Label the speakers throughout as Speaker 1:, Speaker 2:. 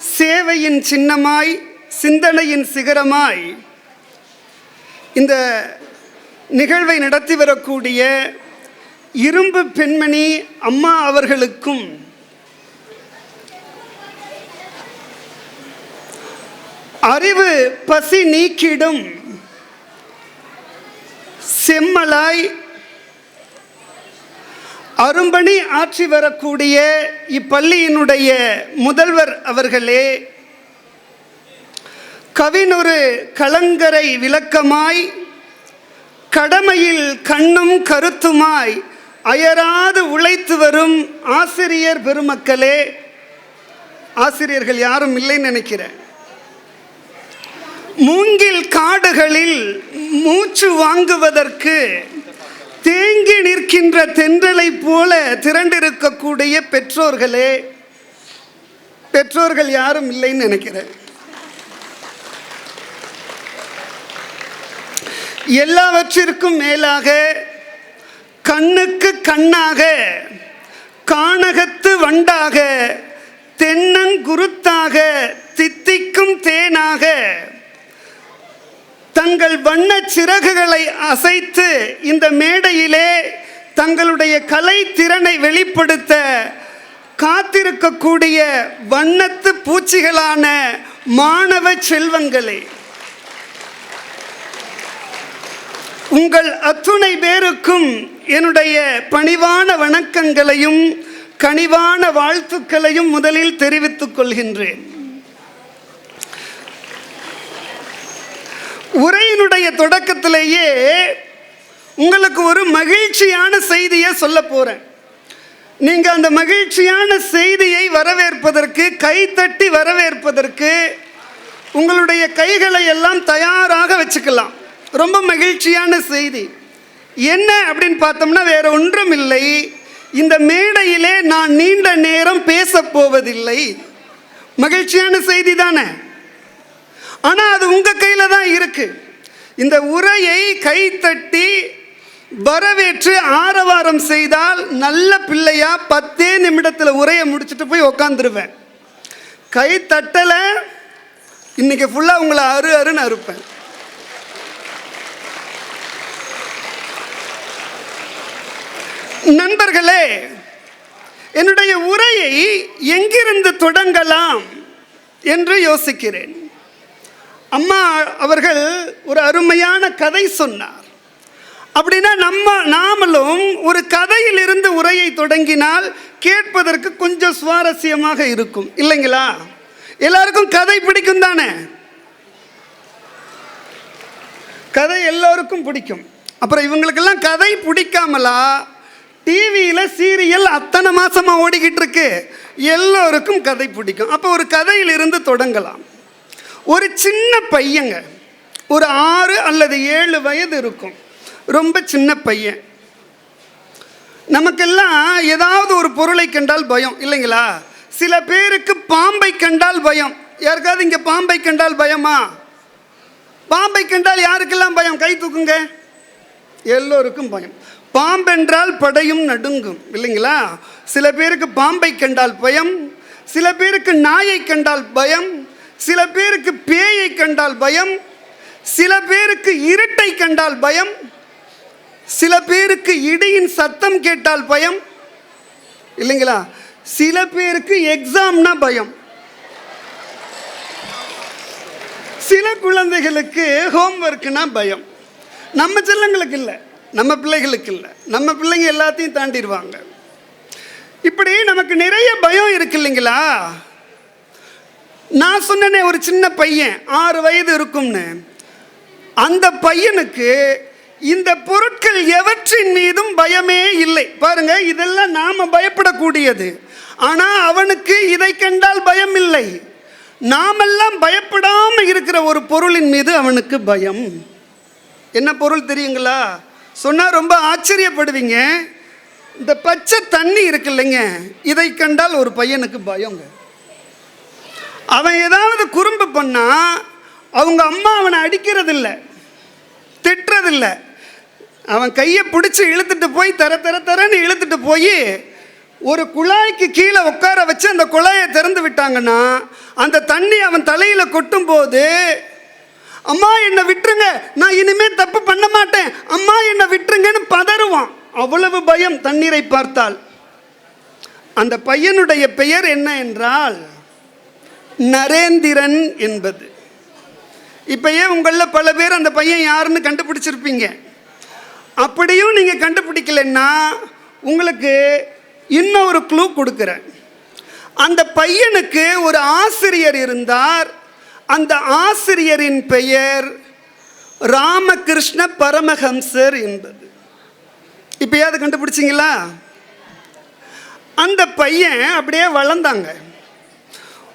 Speaker 1: சேவையின் சின்னமாய் சிந்தனையின் சிகரமாய். இந்த நிகழ்வை நடத்தி வரக்கூடிய இரும்பு பெண்மணி அம்மா அவர்களுக்கும் அறிவு பசி நீக்கிடும் செம்மலாய் அரும்பணி ஆற்றி வரக்கூடிய இப்பள்ளியினுடைய முதல்வர் அவர்களே கவினொரு கலங்கரை விளக்கமாய் கடமையில் கண்ணும் கருத்துமாய் அயராது உழைத்து வரும் ஆசிரியர் பெருமக்களே ஆசிரியர்கள் யாரும் இல்லைன்னு நினைக்கிறேன். மூங்கில் காடுகளில் மூச்சு வாங்குவதற்கு தேங்கி நிற்கின்ற தென்றலை போல திரண்டிருக்கக்கூடிய பெற்றோர்களே பெற்றோர்கள் யாரும் இல்லைன்னு நினைக்கிறேன். எல்லாவற்றிற்கும் மேலாக கண்ணுக்கு கண்ணாக கானகத்து வண்டாக தென்னங்குருத்தாக தித்திக்கும் தேனாக தங்கள் வண்ண சிறகுகளை அசைத்து இந்த மேடையிலே தங்களுடைய கலை திறனை வெளிப்படுத்த காத்திருக்கக்கூடிய வண்ணத்து பூச்சிகளான மாணவ செல்வங்களே. உங்கள் அத்துணை பேருக்கும் என்னுடைய பணிவான வணக்கங்களையும் கனிவான வாழ்த்துக்களையும் முதலில் தெரிவித்துக் கொள்கின்றேன். உரையினுடைய தொடக்கத்திலேயே உங்களுக்கு ஒரு மகிழ்ச்சியான செய்தியை சொல்ல போகிறேன் நீங்கள் அந்த மகிழ்ச்சியான செய்தியை வரவேற்பதற்கு கைத்தட்டி வரவேற்பதற்கு உங்களுடைய கைகளை எல்லாம் தயாராக வச்சுக்கலாம். ரொம்ப மகிழ்ச்சியான செய்தி. என்ன அப்படின்னு பார்த்தோம்னா வேற ஒன்றும் இல்லை இந்த மேடையிலே நான் நீண்ட நேரம் பேசப் போவதில்லை. மகிழ்ச்சியான செய்தி தானே? ஆனால் அது உங்கள் கையில் தான் இருக்குது இந்த உரையை கைத்தட்டி வரவேற்று ஆரவாரம் செய்தால் நல்ல பிள்ளையா பத்தே நிமிடத்தில் உரையை முடிச்சுட்டு போய் உக்காந்துருவேன். கை தட்டலை இன்னைக்கு ஃபுல்லாக உங்களை அரு அருன்னு அறுப்பேன். நண்பர்களே என்னுடைய உரையை எங்கிருந்து தொடங்கலாம் என்று யோசிக்கிறேன். அம்மா அவர்கள் ஒரு அருமையான கதை சொன்னார். அப்படின்னா நம்ம நாமளும் ஒரு கதையிலிருந்து உரையை தொடங்கினால் கேட்பதற்கு கொஞ்சம் சுவாரஸ்யமாக இருக்கும். இல்லைங்களா? எல்லாருக்கும் கதை பிடிக்கும் தானே? கதை எல்லோருக்கும் பிடிக்கும். அப்புறம் இவங்களுக்கெல்லாம் கதை பிடிக்காமலா டிவியில் சீரியல் அத்தனை மாசமா ஓடிக்கிட்டு இருக்கு. எல்லோருக்கும் கதை பிடிக்கும். அப்போ ஒரு கதையிலிருந்து தொடங்கலாம். ஒரு சின்ன பையங்க. ஒரு ஆறு அல்லது ஏழு வயது இருக்கும். ரொம்ப சின்ன பையன். நமக்கெல்லாம் ஏதாவது ஒரு பொருளை கண்டால் பயம் இல்லைங்களா? சில பேருக்கு பாம்பை கண்டால் பயம். யாருக்காவது இங்கே பாம்பை கண்டால் பயமா? பாம்பை கண்டால் யாருக்கெல்லாம் பயம்? கை தூக்குங்க. எல்லோருக்கும் பயம். பாம்பென்றால் படையும் நடுங்கும் இல்லைங்களா? சில பேருக்கு பாம்பை கண்டால் பயம் சில பேருக்கு நாயை கண்டால் பயம் சில பேருக்கு பேயை கண்டால் பயம் சில பேருக்கு இருட்டை கண்டால் பயம் சில பேருக்கு இடியின் சத்தம் கேட்டால் பயம். இல்லைங்களா? சில பேருக்கு எக்ஸாம்னா பயம். சில குழந்தைகளுக்கு ஹோம்ஒர்க்குனா பயம். நம்ம செல்லங்களுக்கு இல்லை நம்ம பிள்ளைகளுக்கு இல்லை. நம்ம பிள்ளைங்க எல்லாத்தையும் தாண்டிடுவாங்க. இப்படி நமக்கு நிறைய பயம் இருக்கு இல்லைங்களா? நான் சொன்னேனே ஒரு சின்ன பையன் ஆறு வயது இருக்கும்னு. அந்த பையனுக்கு இந்த பொருட்கள் எவற்றின் மீதும் பயமே இல்லை. பாருங்க இதெல்லாம் நாம் பயப்படக்கூடியது. ஆனால் அவனுக்கு இதை கண்டால் பயம் இல்லை. நாமெல்லாம் பயப்படாமல் இருக்கிற ஒரு பொருளின் மீது அவனுக்கு பயம். என்ன பொருள் தெரியுங்களா? சொன்னால் ரொம்ப ஆச்சரியப்படுவீங்க. இந்த பச்சை தண்ணி இருக்கு இல்லைங்க இதை கண்டால் ஒரு பையனுக்கு பயங்க. அவன் ஏதாவது குறும்பு பண்ணா அவங்க அம்மா அவனை அடிக்கிறதில்ல திட்டுறதில்ல. அவன் கையை பிடிச்சி இழுத்துட்டு போய் தர தர தரன்னு இழுத்துட்டு போய் ஒரு குழாய்க்கு கீழே உட்கார வச்சு அந்த குழாயை திறந்து விட்டாங்கன்னா அந்த தண்ணி அவன் தலையில் கொட்டும் போது அம்மா என்னை விட்டுருங்க. நான் இனிமேல் தப்பு பண்ண மாட்டேன். அம்மா என்னை விட்டுருங்கன்னு பதறுவான். அவ்வளவு பயம் தண்ணீரை பார்த்தால். அந்த பையனுடைய பெயர் என்ன என்றால் நரேந்திரன் என்பது. இப்பயே உங்களில் பல பேர் அந்த பையன் யாருன்னு கண்டுபிடிச்சிருப்பீங்க. அப்படியும் நீங்கள் கண்டுபிடிக்கலன்னா உங்களுக்கு இன்னொரு க்ளூ கொடுக்குறேன். அந்த பையனுக்கு ஒரு ஆசிரியர் இருந்தார். அந்த ஆசிரியரின் பெயர் ராமகிருஷ்ண பரமஹம்சர் என்பது. இப்போயாவது கண்டுபிடிச்சிங்களா? அந்த பையன் அப்படியே வளர்ந்தாங்க.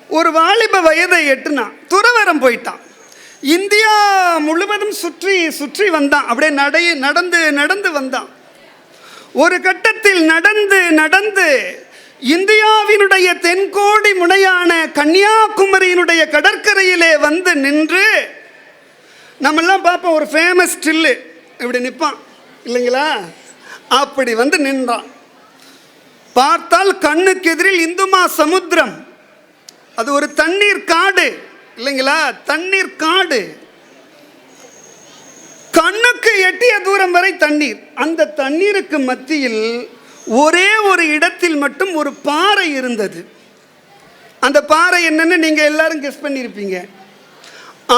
Speaker 1: ஒரு வாலிப வயதை எட்டுனான். துறவரம் போயிட்டான். இந்தியா முழுவதும் சுற்றி சுற்றி வந்தான். அப்படியே நடை நடந்து நடந்து வந்தான். ஒரு கட்டத்தில் நடந்து நடந்து இந்தியாவினுடைய தென்கோடி முனையான கன்னியாகுமரியினுடைய கடற்கரையிலே வந்து நின்று நம்மெல்லாம் பார்ப்போம் ஒரு ஃபேமஸ் ஸ்டில்லு இப்படி நிற்பான். இல்லைங்களா? அப்படி வந்து நின்றான். பார்த்தால் கண்ணுக்கு எதிரில் இந்துமா சமுத்திரம். அது ஒரு தண்ணீர் காடு. இல்லைங்களா? தண்ணீர் காடு. கண்ணுக்கு எட்டிய தூரம் வரை தண்ணீர். அந்த தண்ணீருக்கு மத்தியில் ஒரே ஒரு இடத்தில் மட்டும் ஒரு பாறை இருந்தது. அந்த பாறை என்னன்னு நீங்க எல்லாரும் கெஸ் பண்ணியிருப்பீங்க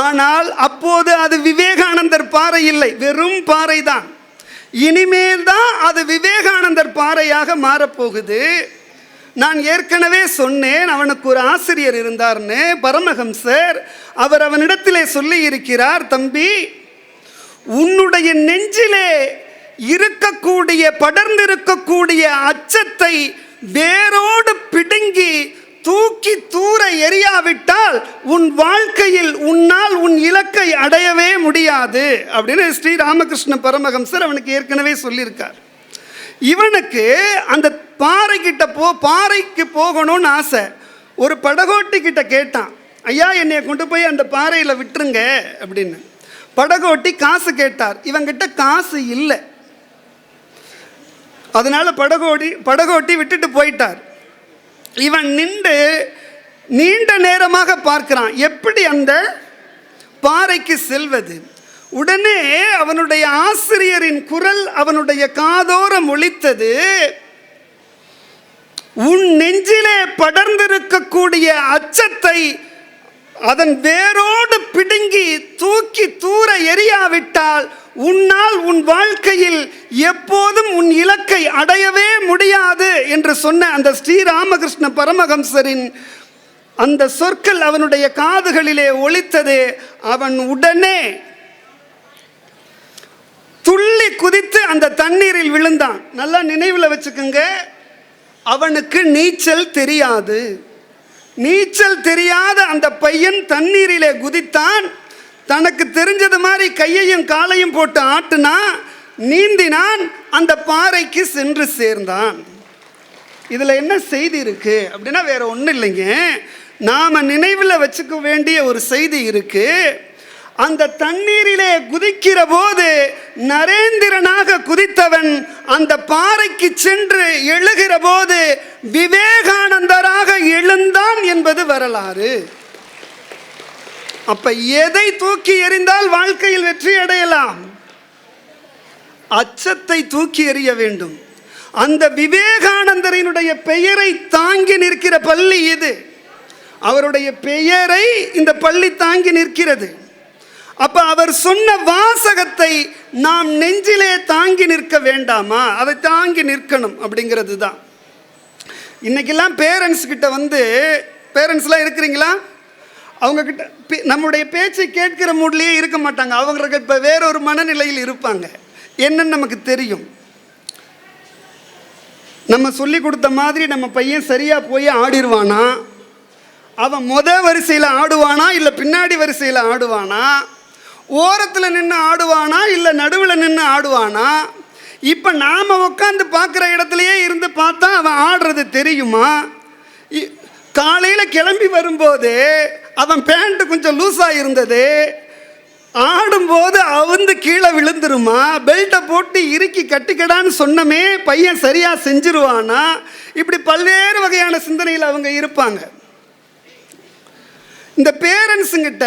Speaker 1: ஆனால் அப்போது அது விவேகானந்தர் பாறை இல்லை. வெறும் பாறை தான். இனிமேல் தான் அது விவேகானந்தர் பாறையாக மாறப்போகுது. நான் ஏற்கனவே சொன்னேன் அவனுக்கு ஒரு ஆசிரியர் இருந்தார்னு. பரமஹம்சர் அவர் அவனிடத்திலே சொல்லி இருக்கிறார் தம்பி உன்னுடைய நெஞ்சிலே இருக்கக்கூடிய படர்ந்திருக்கக்கூடிய அச்சத்தை வேரோடு பிடுங்கி தூக்கி தூர எரியாவிட்டால் உன் வாழ்க்கையில் உன்னால் உன் இலக்கை அடையவே முடியாது. அப்படின்னு ஸ்ரீ ராமகிருஷ்ண பரமஹம்சர் அவனுக்கு ஏற்கனவே சொல்லியிருக்கார். இவனுக்கு அந்த பாறை போ பாறைக்கு போகணும்னு ஆசை. ஒரு படகோட்டி கிட்ட கேட்டான் ஐயா என்னை கொண்டு போய் அந்த பாறையில் விட்டுருங்க அப்படின்னு. படகோட்டி காசு கேட்டார். இவங்கிட்ட காசு இல்லை. அதனால படகோடி படகோட்டி விட்டுட்டு போயிட்டார். இவன் நின்று நீண்ட நேரமாக பார்க்கிறான் எப்படி அந்த பாறைக்கு செல்வது? உடனே அவனுடைய ஆசிரியரின் குரல் அவனுடைய காதோரம் ஒழித்தது உன் நெஞ்சிலே படர்ந்திருக்கக்கூடிய அச்சத்தை அதன் வேரோடு பிடுங்கி தூக்கி தூர எரியாவிட்டால் உன்னால் உன் வாழ்க்கையில் எப்போதும் உன் இலக்கை அடையவே முடியாது என்று சொன்ன அந்த ஸ்ரீராமகிருஷ்ண பரமஹம்சரின் அந்த சொற்கள் அவனுடைய காதுகளிலே ஒழித்தது அவன் உடனே துள்ளி குதித்து அந்த தண்ணீரில் விழுந்தான். நல்லா நினைவில் வச்சுக்கோங்க. அவனுக்கு நீச்சல் தெரியாது. நீச்சல் தெரியாத அந்த பையன் தண்ணீரிலே குதித்தான். தனக்கு தெரிஞ்சது மாதிரி கையையும் காலையும் போட்டு ஆட்டுனா நீந்தினான் அந்த பாறைக்கு சென்று சேர்ந்தான். இதில் என்ன செய்தி இருக்கு? அப்படின்னா வேற ஒன்றும் இல்லைங்க. நாம் நினைவில் வச்சுக்க வேண்டிய ஒரு செய்தி இருக்குது அந்த தண்ணீரிலே குதிக்கிற போது நரேந்திரனாக குதித்தவன் அந்த பாறைக்கு சென்று எழுகிற போது விவேகானந்தராக எழுந்தான் என்பது வரலாறு. அப்ப எதை தூக்கி எறிந்தால் வாழ்க்கையில் வெற்றி அடையலாம்? அச்சத்தை தூக்கி எறிய வேண்டும். அந்த விவேகானந்தரினுடைய பெயரை தாங்கி நிற்கிற பள்ளி இது. அவருடைய பெயரை இந்த பள்ளி தாங்கி நிற்கிறது. அப்ப அவர் சொன்ன வாசகத்தை நாம் நெஞ்சிலே தாங்கி நிற்க வேண்டாமா? அதை தாங்கி நிற்கணும் அப்படிங்கிறது தான் இன்னைக்கெல்லாம் பேரண்ட்ஸ் கிட்ட வந்து பேரண்ட்ஸ்லாம் இருக்கிறீங்களா? அவங்க கிட்ட பே- நம்முடைய பேச்சை கேட்கிற மூட்லேயே இருக்க மாட்டாங்க. அவங்களுக்கு இப்போ வேறொரு மனநிலையில் இருப்பாங்க. என்னன்னு நமக்கு தெரியும். நம்ம சொல்லி கொடுத்த மாதிரி நம்ம பையன் சரியாக போய் ஆடிடுவானா அவன் முத வரிசையில் ஆடுவானா? இல்லை பின்னாடி வரிசையில் ஆடுவானா? ஓரத்தில் நின்று ஆடுவானா இல்லை நடுவில் நின்று ஆடுவானா? இப்போ நாம் உட்காந்து பார்க்குற இடத்துலையே இருந்து பார்த்தா அவன் ஆடுறது தெரியுமா? காலையில் கிளம்பி வரும்போது அவன் பேண்ட்டு கொஞ்சம் லூஸாக இருந்தது. ஆடும்போது அவுந்து கீழே விழுந்துருமா? பெல்ட்டை போட்டு இறுக்கி கட்டிக்கடான்னு சொன்னமே பையன் சரியாக செஞ்சிருவானா? இப்படி பல்வேறு வகையான சிந்தனையில் அவங்க இருப்பாங்க. இந்த பேரண்ட்ஸுங்கிட்ட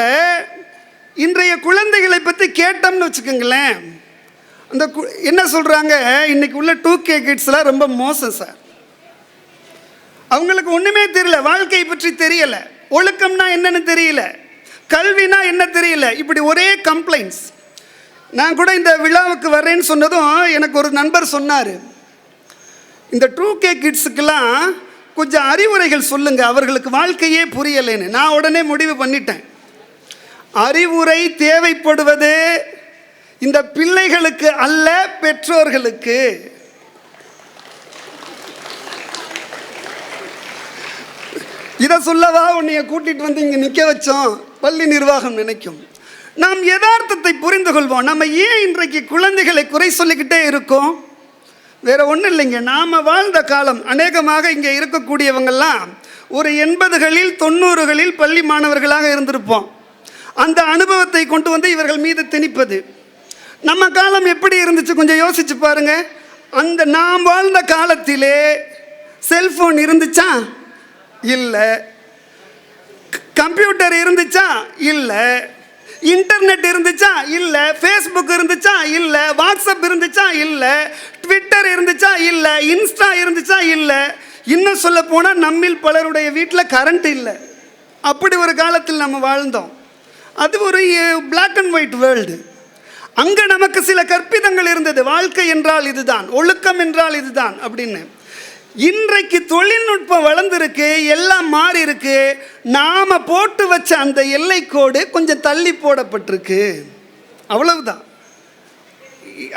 Speaker 1: இன்றைய குழந்தைகளை பற்றி கேட்டோம்னு வச்சுக்கோங்களேன். அந்த கு- என்ன சொல்கிறாங்க இன்றைக்கி உள்ள டூ கே கிட்ஸ்லாம் ரொம்ப மோசம் சார் அவங்களுக்கு ஒன்றுமே தெரியல வாழ்க்கையை பற்றி தெரியலை. ஒழுக்கம்னா என்னன்னு தெரியல. கல்வினா என்ன தெரியல. இப்படி ஒரே கம்ப்ளைண்ட்ஸ் நான் கூட இந்த விழாவுக்கு வரேன்னு சொன்னதும் எனக்கு ஒரு நண்பர் சொன்னார். இந்த டூ கே கிட்ஸுக்கெல்லாம் கொஞ்சம் அறிவுரைகள் சொல்லுங்கள் அவர்களுக்கு வாழ்க்கையே புரியலைன்னு. நான் உடனே முடிவு பண்ணிட்டேன். அறிவுரை தேவைப்படுவது இந்த பிள்ளைகளுக்கு அல்ல பெற்றோர்களுக்கு. இதை சொல்லவா? உன்னைய கூட்டிட்டு வந்து இங்கே நிற்க வச்சோம். பள்ளி நிர்வாகம் நினைக்கும். நாம் யதார்த்தத்தை புரிந்து கொள்வோம். நம்ம ஏன் இன்றைக்கு குழந்தைகளை குறை சொல்லிக்கிட்டே இருக்கோம்? வேற ஒன்றும் இல்லைங்க. நாம் வாழ்ந்த காலம் அநேகமாக இங்கே இருக்கக்கூடியவங்கெல்லாம் ஒரு எண்பதுகளில் தொண்ணூறுகளில் பள்ளி மாணவர்களாக இருந்திருப்போம். அந்த அனுபவத்தை கொண்டு வந்து இவர்கள் மீது திணிப்பது. நம்ம காலம் எப்படி இருந்துச்சு? கொஞ்சம் யோசிச்சு பாருங்க. அந்த நாம் வாழ்ந்த காலத்திலே செல்போன் இருந்துச்சா? இல்லை. கம்ப்யூட்டர் இருந்துச்சா? இல்லை. இன்டர்நெட் இருந்துச்சா? இல்லை. ஃபேஸ்புக் இருந்துச்சா? இல்லை. வாட்ஸ்அப் இருந்துச்சா? இல்லை. ட்விட்டர் இருந்துச்சா? இல்லை. இன்ஸ்டா இருந்துச்சா? இல்லை. இன்னும் சொல்ல போனால் நம்மில் பலருடைய வீட்டில் கரண்ட் இல்லை. அப்படி ஒரு காலத்தில் நம்ம வாழ்ந்தோம். அது ஒரு பிளாக் அண்ட் ஒயிட் வேர்ல்டு அங்கே நமக்கு சில கற்பிதங்கள் இருந்தது. வாழ்க்கை என்றால் இதுதான் ஒழுக்கம் என்றால் இதுதான் அப்படின்னு. இன்றைக்கு தொழில்நுட்பம் வளர்ந்துருக்கு எல்லாம் மாறி இருக்கு நாம் போட்டு வச்ச அந்த எல்லைக்கோடு கொஞ்சம் தள்ளி போடப்பட்டிருக்கு. அவ்வளவுதான்.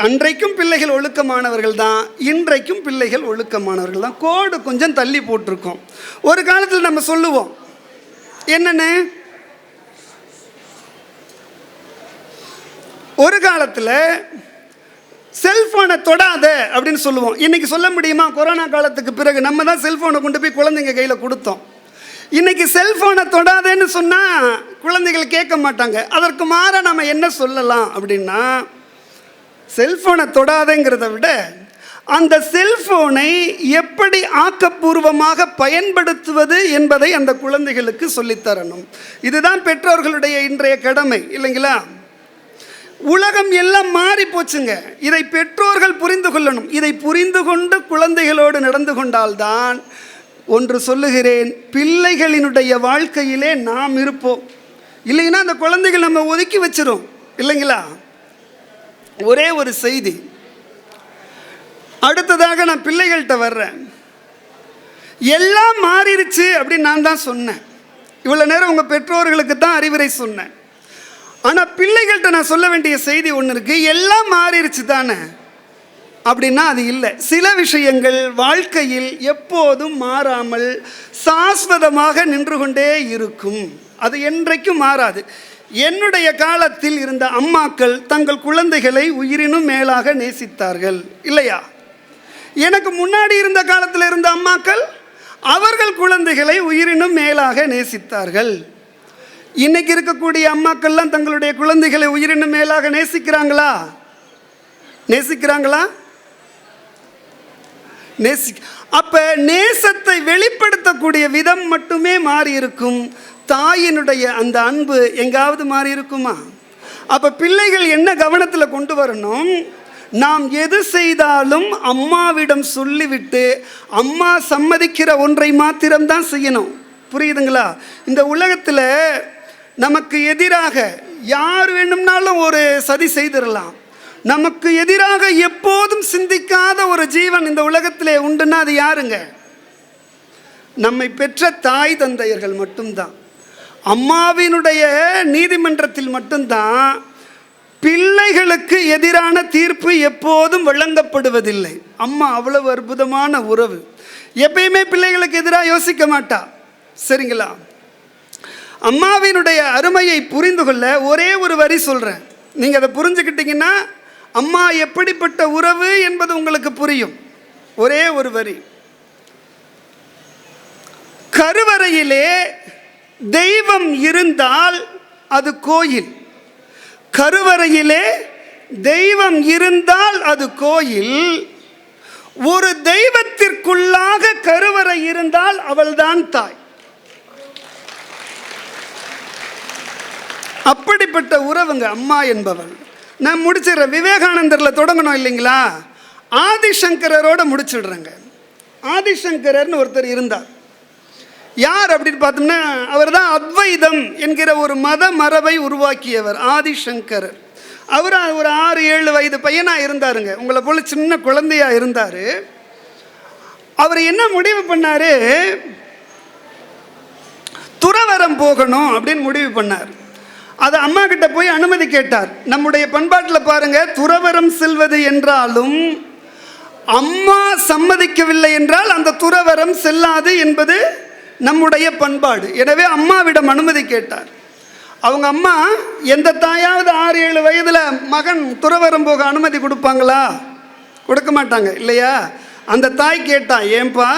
Speaker 1: அன்றைக்கும் பிள்ளைகள் ஒழுக்கமானவர்கள் தான் இன்றைக்கும் பிள்ளைகள் ஒழுக்கமானவர்கள் தான். கோடு கொஞ்சம் தள்ளி போட்டிருக்கோம். ஒரு காலத்தில் நம்ம சொல்லுவோம் என்னென்ன? ஒரு காலத்தில் செல்ஃபோனை தொடாத அப்படின்னு சொல்லுவோம். இன்றைக்கி சொல்ல முடியுமா? கொரோனா காலத்துக்கு பிறகு நம்ம தான் செல்ஃபோனை கொண்டு போய் குழந்தைங்க கையில் கொடுத்தோம். இன்றைக்கி செல்ஃபோனை தொடாதேன்னு சொன்னால் குழந்தைகள் கேட்க மாட்டாங்க. அதற்கு மாற நம்ம என்ன சொல்லலாம் அப்படின்னா செல்ஃபோனை தொடாதேங்கிறத விட அந்த செல்ஃபோனை எப்படி ஆக்கப்பூர்வமாக பயன்படுத்துவது என்பதை அந்த குழந்தைகளுக்கு சொல்லித்தரணும். இதுதான் பெற்றோர்களுடைய இன்றைய கடமை இல்லைங்களா? உலகம் எல்லாம் மாறி போச்சுங்க. இதை பெற்றோர்கள் புரிந்து கொள்ளணும். இதை புரிந்து கொண்டு குழந்தைகளோடு நடந்து கொண்டால்தான் ஒன்று சொல்லுகிறேன் பிள்ளைகளினுடைய வாழ்க்கையிலே நாம் இருப்போம். இல்லைன்னா அந்த குழந்தைகள் நம்ம ஒதுக்கி வச்சிரும். இல்லைங்களா? ஒரே ஒரு செய்தி. அடுத்ததாக நான் பிள்ளைகள்கிட்ட வர்றேன். எல்லாம் மாறிடுச்சு அப்படின்னு நான் தான் சொன்னேன். இவ்வளோ நேரம் உங்கள் பெற்றோர்களுக்கு தான் அறிவுரை சொன்னேன். ஆனால் பிள்ளைகள்கிட்ட நான் சொல்ல வேண்டிய செய்தி ஒன்று இருக்குது எல்லாம் மாறிடுச்சு தானே? அப்படின்னா அது இல்லை. சில விஷயங்கள் வாழ்க்கையில் எப்போதும் மாறாமல் சாஸ்வதமாக நின்று கொண்டே இருக்கும். அது என்றைக்கும் மாறாது. என்னுடைய காலத்தில் இருந்த அம்மாக்கள் தங்கள் குழந்தைகளை உயிரினும் மேலாக நேசித்தார்கள். இல்லையா? எனக்கு முன்னாடி இருந்த காலத்தில் இருந்த அம்மாக்கள் அவர்கள் குழந்தைகளை உயிரினும் மேலாக நேசித்தார்கள். இன்னைக்கு இருக்கக்கூடிய அம்மாக்கள்லாம் தங்களுடைய குழந்தைகளை உயிரினும் மேலாக நேசிக்கிறாங்களா? நேசிக்கிறாங்களா? நேசி அப்ப நேசத்தை வெளிப்படுத்தக்கூடிய விதம் மட்டுமே மாறி இருக்கும். தாயினுடைய அந்த அன்பு எங்காவது மாறி இருக்குமா? அப்ப பிள்ளைகள் என்ன கவனத்தில் கொண்டு வரணும்? நாம் எது செய்தாலும் அம்மாவிடம் சொல்லிவிட்டு அம்மா சம்மதிக்கிற ஒன்றை மாத்திரம்தான் செய்யணும். புரியுதுங்களா? இந்த உலகத்தில் நமக்கு எதிராக யார் வேணும்னாலும் ஒரு சதி செய்திடலாம். நமக்கு எதிராக எப்போதும் சிந்திக்காத ஒரு ஜீவன் இந்த உலகத்திலே உண்டுன்னா அது யாருங்க? நம்மை பெற்ற தாய் தந்தையர்கள் மட்டும்தான். அம்மாவினுடைய நீதிமன்றத்தில் மட்டும்தான் பிள்ளைகளுக்கு எதிரான தீர்ப்பு எப்போதும் வழங்கப்படுவதில்லை. அம்மா அவ்வளவு அற்புதமான உறவு. எப்பயுமே பிள்ளைகளுக்கு எதிராக யோசிக்க மாட்டா. சரிங்களா? அம்மாவினுடைய அருமையை புரிந்து கொள்ள ஒரே ஒரு வரி சொல்கிறேன் நீங்கள் அதை புரிஞ்சுக்கிட்டீங்கன்னா அம்மா எப்படிப்பட்ட உறவு என்பது உங்களுக்கு புரியும். ஒரே ஒரு வரி. கருவறையிலே தெய்வம் இருந்தால் அது கோயில். கருவறையிலே தெய்வம் இருந்தால் அது கோயில். ஒரு தெய்வத்திற்குள்ளாக கருவறை இருந்தால் அவள்தான் தாய். அப்படிப்பட்ட உறவுங்க அம்மா என்பவள் நான் முடிச்சிடுறேன். விவேகானந்தரில் தொடங்கணும் இல்லைங்களா? ஆதிசங்கரரோட முடிச்சிடுறேங்க. ஆதிசங்கரர்னு ஒருத்தர் இருந்தார். யார் அப்படின்னு பார்த்தோம்னா அவர் தான் அத்வைதம் என்கிற ஒரு மத மரபை உருவாக்கியவர் ஆதிசங்கரர். அவர் ஒரு ஆறு ஏழு வயது பையனாக இருந்தாருங்க. உங்களை போல சின்ன குழந்தையா இருந்தார். அவர் என்ன முடிவு பண்ணார்? துறவரம் போகணும் அப்படின்னு முடிவு பண்ணார். அது அம்மா கிட்ட போய் அனுமதி கேட்டார். நம்முடைய பண்பாட்டில் பாருங்க துறவரம் செல்வது என்றாலும் அம்மா சம்மதிக்கவில்லை என்றால் அந்த துறவரம் செல்லாது என்பது நம்முடைய பண்பாடு. எனவே அம்மாவிடம் அனுமதி கேட்டார். அவங்க அம்மா எந்த தாயாவது ஆறு ஏழு வயதில் மகன் துறவரம் போக அனுமதி கொடுப்பாங்களா? கொடுக்க மாட்டாங்க இல்லையா? அந்த தாய் கேட்டா ஏன்பா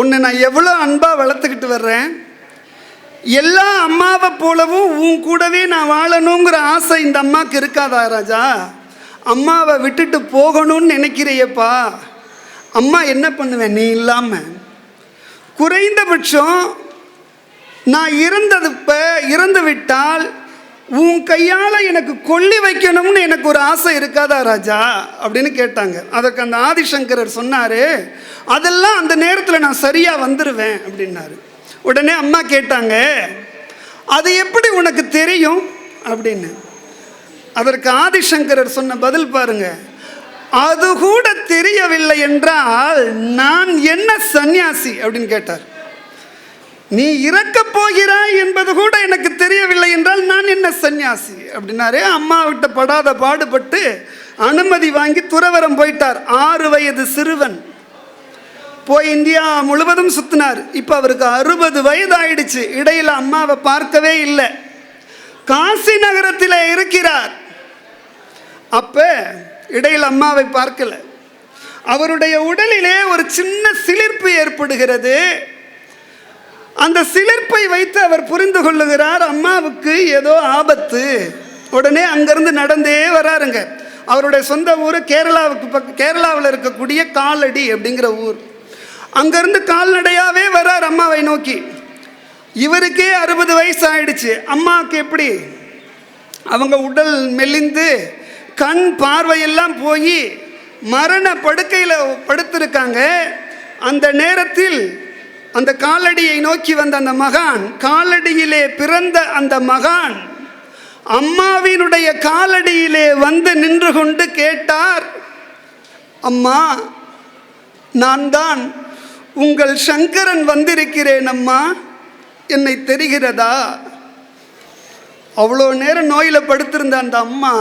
Speaker 1: உன்னை நான் எவ்வளோ அன்பாக வளர்த்துக்கிட்டு வர்றேன்? எல்லா அம்மாவை போலவும் உன் கூடவே நான் வாழணுங்கிற ஆசை இந்த அம்மாவுக்கு இருக்காதா ராஜா? அம்மாவை விட்டுட்டு போகணும்னு நினைக்கிறியப்பா. அம்மா என்ன பண்ணுவேன் நீ இல்லாமல் குறைந்தபட்சம் நான் இறந்தது இப்போ இறந்து விட்டால் உன் கையால் எனக்கு கொல்லி வைக்கணும்னு எனக்கு ஒரு ஆசை இருக்காதா ராஜா? அப்படின்னு கேட்டாங்க. அதற்கு அந்த ஆதிசங்கரர் சொன்னார் அதெல்லாம் அந்த நேரத்தில் நான் சரியாக வந்துடுவேன் அப்படின்னாரு. உடனே அம்மா கேட்டாங்க அது எப்படி உனக்கு தெரியும்? அப்படின்னு. அதற்கு ஆதிசங்கரர் சொன்ன பதில் பாருங்க அது கூட தெரியவில்லை என்றால் நான் என்ன சந்நியாசி? அப்படின்னு கேட்டார். நீ இறக்க போகிறாய் என்பது கூட எனக்கு தெரியவில்லை என்றால் நான் என்ன சந்நியாசி? அப்படின்னாரு. அம்மா விட்ட படாத பாடுபட்டு அனுமதி வாங்கி துறவரம் போயிட்டார். ஆறு வயது சிறுவன். போய் இந்தியா முழுவதும் சுற்றினார் இப்போ அவருக்கு அறுபது வயது ஆயிடுச்சு இடையில் அம்மாவை பார்க்கவே இல்லை. காசி நகரத்தில் இருக்கிறார். அப்ப இடையில் அம்மாவை பார்க்கல. அவருடைய உடலிலே ஒரு சின்ன சிலிர்ப்பு ஏற்படுகிறது. அந்த சிலிர்ப்பை வைத்து அவர் புரிந்து கொள்ளுகிறார் அம்மாவுக்கு ஏதோ ஆபத்து. உடனே அங்கிருந்து நடந்தே வராருங்க. அவருடைய சொந்த ஊர் கேரளாவுக்கு பக் கேரளாவில் இருக்கக்கூடிய காலடி அப்படிங்கிற ஊர். அங்கேருந்து கால்நடையாகவே வரார் அம்மாவை நோக்கி. இவருக்கே அறுபது வயசு ஆயிடுச்சு அம்மாவுக்கு எப்படி? அவங்க உடல் மெலிந்து கண் பார்வையெல்லாம் போய் மரண படுக்கையில் படுத்திருக்காங்க. அந்த நேரத்தில் அந்த காலடியை நோக்கி வந்த அந்த மகான் காலடியிலே பிறந்த அந்த மகான் அம்மாவினுடைய காலடியிலே வந்து நின்று கொண்டு கேட்டார் அம்மா நான் தான் உங்கள் சங்கரன் வந்திருக்கிறேன் அம்மா என்னை தெரிகிறதா? அவ்வளோ நேரம் நோயில் படுத்திருந்த அந்த அம்மா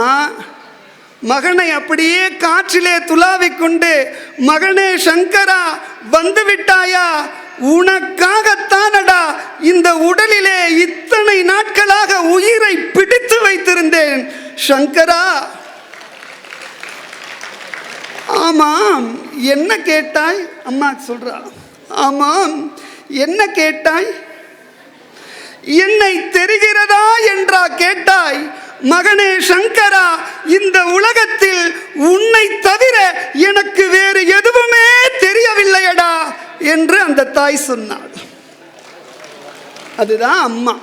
Speaker 1: மகனை அப்படியே காற்றிலே துலாவிக் கொண்டு மகனே சங்கரா வந்து விட்டாயா? உனக்காகத்தானடா இந்த உடலிலே இத்தனை நாட்களாக உயிரை பிடித்து வைத்திருந்தேன் சங்கரா? ஆமாம் என்ன கேட்டாய்? அம்மா சொல்றா. ஆமாம். என்ன கேட்டாய்? என்னை தெரிகிறதா என்றா கேட்டாய்? மகனே சங்கரா இந்த உலகத்தில் உன்னை தவிர எனக்கு வேறு எதுவுமே தெரியவில்லையடா என்று அந்த தாய் சொன்னாள். அதுதான் அம்மா.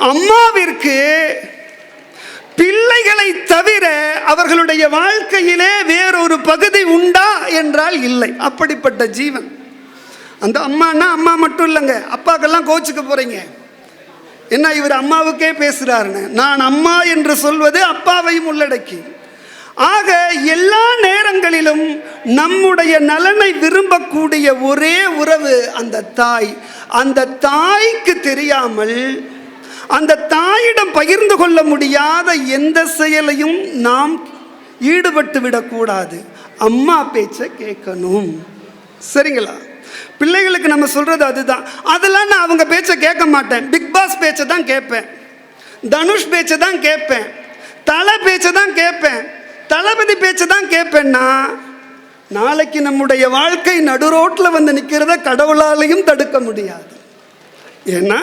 Speaker 1: அம்மாவிற்கு பிள்ளைகளை தவிர அவர்களுடைய வாழ்க்கையிலே வேறொரு பகுதி உண்டா என்றால் இல்லை. அப்படிப்பட்ட ஜீவன். அந்த அம்மானா அம்மா மட்டும் இல்லைங்க. அப்பாக்கெல்லாம் கோச்சுக்க போகிறீங்க என்ன இவர் அம்மாவுக்கே பேசுகிறாருன்னு நான் அம்மா என்று சொல்வது அப்பாவையும் உள்ளடக்கி. ஆக எல்லா நேரங்களிலும் நம்முடைய நலனை விரும்பக்கூடிய ஒரே உறவு அந்த தாய். அந்த தாய்க்கு தெரியாமல் அந்த தாயிடம் பகிர்ந்து கொள்ள முடியாத எந்த செயலையும் நாம் ஈடுபட்டு விடக்கூடாது. அம்மா பேச்சை கேட்கணும். சரிங்களா? பிள்ளைகளுக்கு நம்ம சொல்கிறது அதுதான். அதெல்லாம் நான் அவங்க பேச்சை கேட்க மாட்டேன். பிக் பாஸ் பேச்சை தான் கேட்பேன். தனுஷ் பேச்சை தான் கேட்பேன். தலை பேச்சை தான் கேட்பேன். தளபதி பேச்சை தான் கேட்பேன்னா நாளைக்கு நம்முடைய வாழ்க்கை நடுரோட்டில் வந்து நிற்கிறத கடவுளாலையும் தடுக்க முடியாது. ஏன்னா